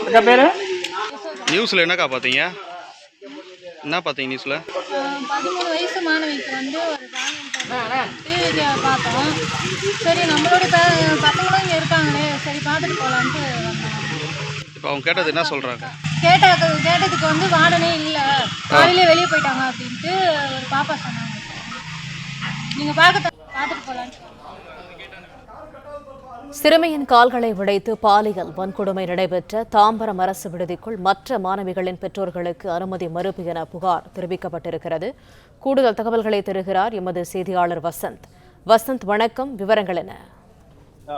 அக்கா பேர்? நியூஸில் என்னக்கா பார்த்தீங்க? என்ன பார்த்தீங்க நியூஸில்? பதிமூணு வயசு மாணவிக்கு வந்து ஒரு டிவி பார்த்தோம். சரி நம்மளுடைய ப- பசங்களும் இங்கே இருக்காங்களே. சரி பார்த்துட்டு போகலான்ட்டு இப்போ அவங்க கேட்டது என்ன சொல்கிறாங்க கேட்ட கேட்டதுக்கு வந்து வார்டனே இல்லை. காலையிலே வெளியே போயிட்டாங்க அப்படின்ட்டு ஒரு பாப்பா சொன்னாங்க. நீங்கள் பார்க்க பார்த்துட்டு போகலான்ட்டு சிறுமியின் கால்களை உடைத்து பாலியல் வன்கொடுமை நடைபெற்ற தாம்பரம் அரசு விடுதிக்குள் மற்ற மாணவிகளின் பெற்றோர்களுக்கு அனுமதி மறுப்பு என புகார் தெரிவிக்கப்பட்டிருக்கிறது. கூடுதல் தகவல்களை தருகிறார் எமது செய்தியாளர் வசந்த். வசந்த் வணக்கம். விவரங்கள் என்ன?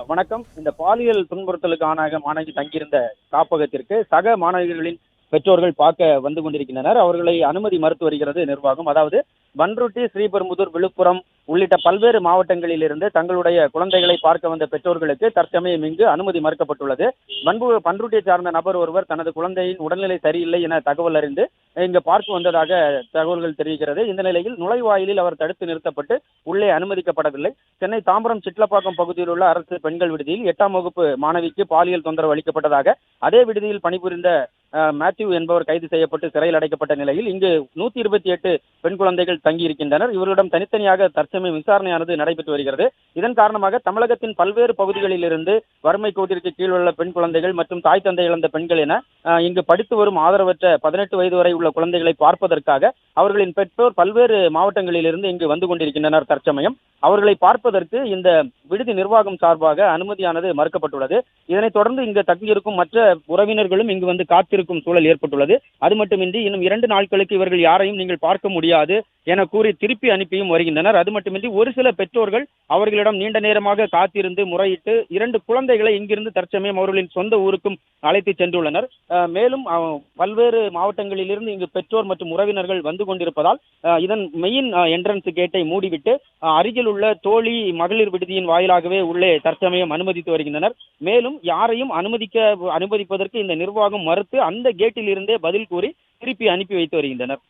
வணக்கம். இந்த பாலியல் துன்புறுத்தலுக்கான மாணவி தங்கியிருந்த காப்பகத்திற்கு சக மாணவிகளின் பெற்றோர்கள் பார்க்க வந்து கொண்டிருக்கின்றனர். அவர்களை அனுமதி மறுத்து வருகிறது நிர்வாகம். அதாவது பன்ருட்டி ஸ்ரீபெரும்புதூர் விழுப்புரம் உள்ளிட்ட பல்வேறு மாவட்டங்களில் இருந்து தங்களுடைய குழந்தைகளை பார்க்க வந்த பெற்றோர்களுக்கு தற்சமயம் இங்கு அனுமதி மறுக்கப்பட்டுள்ளது. பண்பு பன்ருட்டியை சார்ந்த நபர் ஒருவர் தனது குழந்தையின் உடல்நிலை சரியில்லை என தகவல் அறிந்து இங்கு பார்க்க வந்ததாக தகவல்கள் தெரிவிக்கிறது. இந்த நிலையில் நுழைவாயிலில் அவர் தடுத்து நிறுத்தப்பட்டு உள்ளே அனுமதிக்கப்படவில்லை. சென்னை தாம்பரம் சிட்லப்பாக்கம் பகுதியில் உள்ள அரசு பெண்கள் விடுதியில் எட்டாம் வகுப்பு மாணவிக்கு பாலியல் தொந்தரவு அளிக்கப்பட்டதாக அதே விடுதியில் பணிபுரிந்த மேத்யூ என்பவர் கைது செய்யப்பட்டு சிறையில் அடைக்கப்பட்ட நிலையில் இங்கு நூத்தி இருபத்தி எட்டு பெண் குழந்தைகள் தங்கியிருக்கின்றனர். இவர்களிடம் தனித்தனியாக தற்சமயம் விசாரணையானது நடைபெற்று வருகிறது. இதன் காரணமாக தமிழகத்தின் பல்வேறு பகுதிகளில் இருந்து வறுமை கோட்டிற்கு கீழ் உள்ள பெண் குழந்தைகள் மற்றும் தாய் தந்தை இழந்த பெண்கள் என இங்கு படித்து வரும் ஆதரவற்ற பதினெட்டு வயது வரை உள்ள குழந்தைகளை பார்ப்பதற்காக அவர்களின் பெற்றோர் பல்வேறு மாவட்டங்களில் இருந்து இங்கு வந்து கொண்டிருக்கின்றனர் தற்சமயம். அவர்களை பார்ப்பதற்கு இந்த விடுதி நிர்வாகம் சார்பாக அனுமதியானது மறுக்கப்பட்டுள்ளது. இதனைத் தொடர்ந்து இங்கு தங்கியிருக்கும் மற்ற உறவினர்களும் இங்கு வந்து காத்திருக்கும் சூழல் ஏற்பட்டுள்ளது. அது மட்டுமின்றி இன்னும் இரண்டு நாட்களுக்கு இவர்கள் யாரையும் நீங்கள் பார்க்க முடியாது என கூறி திருப்பி அனுப்பியும் வருகின்றனர். அது மட்டுமின்றி ஒரு சில பெற்றோர்கள் அவர்களிடம் நீண்ட நேரமாக காத்திருந்து முறையிட்டு இரண்டு குழந்தைகளை இங்கிருந்து தற்சமயம் அவர்களின் சொந்த ஊருக்கும் அழைத்து சென்றுள்ளனர். மேலும் பல்வேறு மாவட்டங்களிலிருந்து இங்கு பெற்றோர் மற்றும் உறவினர்கள் வந்து கொண்டிருப்பதால் இதன் மெயின் என்ட்ரன்ஸ் கேட்டை மூடிவிட்டு அருகில் உள்ள தோழி மகளிர் விடுதியின் வாயிலாகவே உள்ளே தற்சமயம் அனுமதித்து வருகின்றனர். மேலும் யாரையும் அனுமதிக்க அனுமதிப்பதற்கு இந்த நிர்வாகம் மறுத்து அந்த கேட்டில் இருந்தே பதில் கூறி திருப்பி அனுப்பி வைத்து வருகின்றனர்.